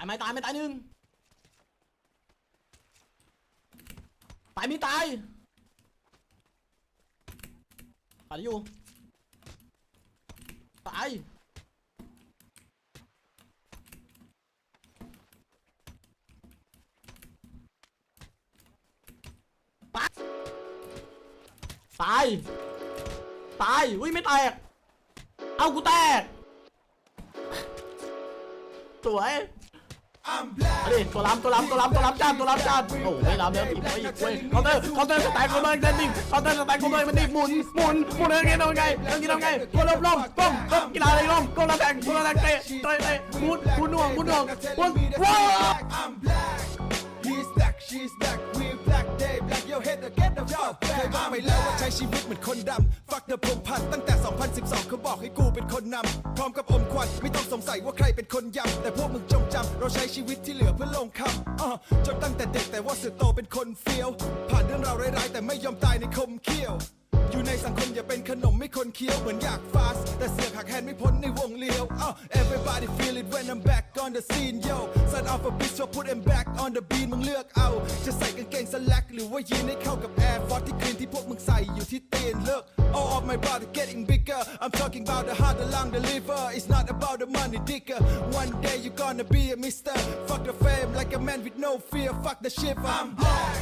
ายไหมตายไหมตายหนึ่งตายมีตายตายอยู่ตายตายตายตายอุ้ยไม่แตกเอากูแตกสวย เอาดิตัวล้ำตัวล้ำตัวล้ำตัวล้ำจานตัวล้ำจานโอ้ไม่ล้ำแล้วผีไม่อีกเว้ยเคาน์เตอร์เคาน์เตอร์สไตล์คอมเบอร์เดนดิ้งเคาน์เตอร์สไตล์คอมเบอร์มันดิ้งหมุนหมุนหมุนเรื่องไงทำไงเรื่องนี้ทำไงกดลมลมก้มก้มกีฬาอะไรล้มก้มแล้วแทงก้มแล้วแทงเตะเตะเตะหมุนหมุนหน่วงหมุนหน่วงหมุนว้าว get the fuck back เคยบอกไปแล้วว่าใช้ชีวิตเหมือนคนดำ Fuck the พงพันตั้งแต่ 2012 เขาบอกให้กูเป็นคนนำ พร้อมกับอมควันไม่ต้องสงสัยว่าใครเป็นคนยำ แต่พวกมึงจงจำเราใช้ชีวิตที่เหลือเพื่อลงคำอะจนตั้งแต่เด็กแต่ว่าเสือโตเป็นคนเฟี้ยว ผ่านเรื่องราวร้ายๆแต่ไม่ยอมตายในคมเขี้ยวอยู่ในสังคมอย่าเป็นขนมไม่คนเคี้ยวเหมือนอยากฟาส แต่เสือกหักแฮนไม่พ้นในวงเลี้ยวอะ everybody feel it when I'm back on the scene yo son of a bitch ชอบ put him back on the beat มึงเลือกเอา จะใส่กางเกงสแล็กหรือว่ายีนให้เข้ากับ Air Force ที่คลีนที่พวกมึงใส่อยู่ที่ตีนเลิก all of my brother getting bigger I'm talking about the heart the lung the liver it's not about the money digger one day you gonna be a mister fuck the fame like a man with no fear fuck the shit I'm black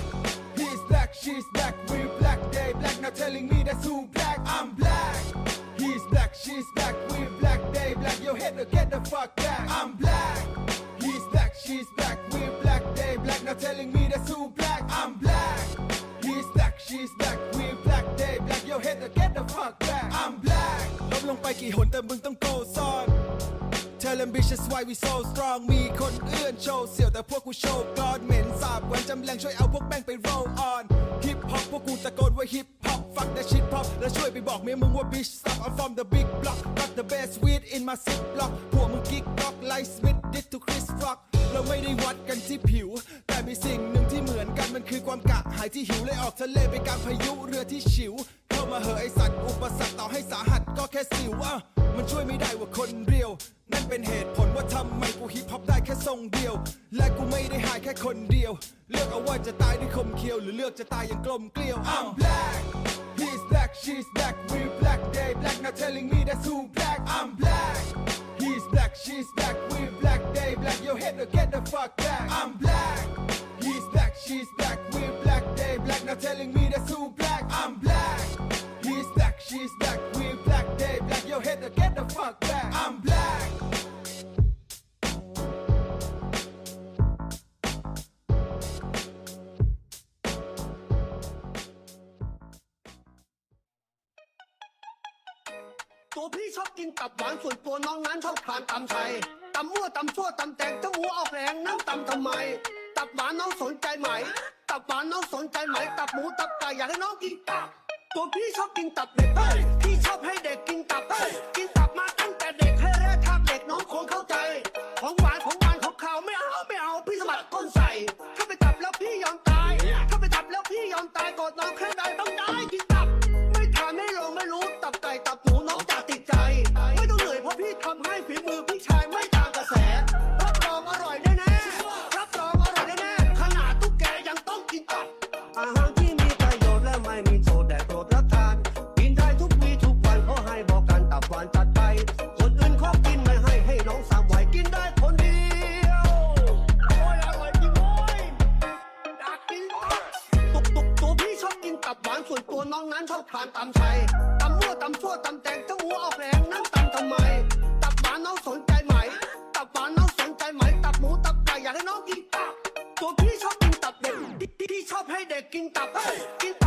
He's black, she's black, we black, they black, now telling me that's who black, I'm black. He's black, she's black, we black, they black, your head to get the fuck back, Telling me that's who black, I'm black. He's black, she's black, we black, they black, Yo, head to get the fuck back, I'm black. ลบลงไปกี่หนแต่มึงต้องโกซ่อน Tell them bitches why we so strong มีคนเอื้อนโชว์เสี่ยวแต่พวกกูโชว์กอดเหม็นสาบแหวนจำแรงช่วยเอาพวกแม่งไป roll on hip hop พวกกูตะโกนว่า hip hop fuck that shit pop แล้วช่วยไปบอกเมียมึงว่า bitch stop I'm from the big block got the best weed in my zip block พวกมึงกิ๊กก๊อก like Smith did to Chris Rock เราไม่ได้วัดกันที่ผิว แต่มีสิ่งหนึ่งที่เหมือนกันมันคือความกะหายที่หิวเลยออกทะเลไปกลางพายุเรือที่ฉิว เข้ามาเหอะไอสัตว์อุปสรรคต่อให้สาหัสก็แค่สิวอะมันช่วยไม่ได้ว่าคนเรียว นั่นเป็นเหตุผลว่าทำไมกูฮิปฮอปได้แค่ทรงเดียว และกูไม่ได้หายแค่คนเดียว เลือกเอาว่าจะตายด้วยคมเคียว หรือเลือกจะตายอย่างกลมเกลียว I'm black He's black she's black we black they black now telling me that's who black I'm black ตัวพี่ชอบกินตับหวานส่วนตัวน้องนั้นชอบทานตำไทยตำมั่วตำชั่วตำแตงถ้าหัวออกแรงนั่งตำทำไม ตับหวานน้องสนใจไหม ตับหวานน้องสนใจไหม ตับหมูตับไก่อยากให้น้องกินตับ ตัวพี่ชอบกินตับเด็กเฮ้ยพี่ชอบให้เด็กกินตับเฮ้ยกินตับมาตั้งแต่เด็กให้แรกทางเด็กน้องคงเข้าใจ ของหวานของหวานของขาวไม่เอาไม่เอาพี่สมัครก้นใส่ ถ้าไปตับแล้วพี่ยอมตาย ถ้าไปตับแล้วพี่ยอมตายกอดน้องแค่ใดต้อง ฝีมือพี่ชายไม่ตามกระแส รับรองอร่อยแน่ๆรับรองอร่อยแน่ๆขนาดตุ๊กแกยังต้องกินตับอาหารที่มีประโยชน์และไม่มีโทษแด่โปรดรับทาน กินได้ทุกวีทุกวันเขาให้บอกกันตับหวานจัดไป คนอื่นเขากินไม่ให้ให้น้องสามไหวกินได้คนเดียวโอ้ยอร่อยจริงโว้ยอยากกินตับตุกตุกตัวพี่ชอบกินตับหวานส่วนตัวน้องนั้นชอบทานตำไทยตำมั่วตำชั่ว ให้น้องกินตับ ตัวพี่ชอบกินตับเด็กพี่พี่ชอบให้เด็กกินตับเฮ้ยกินตับ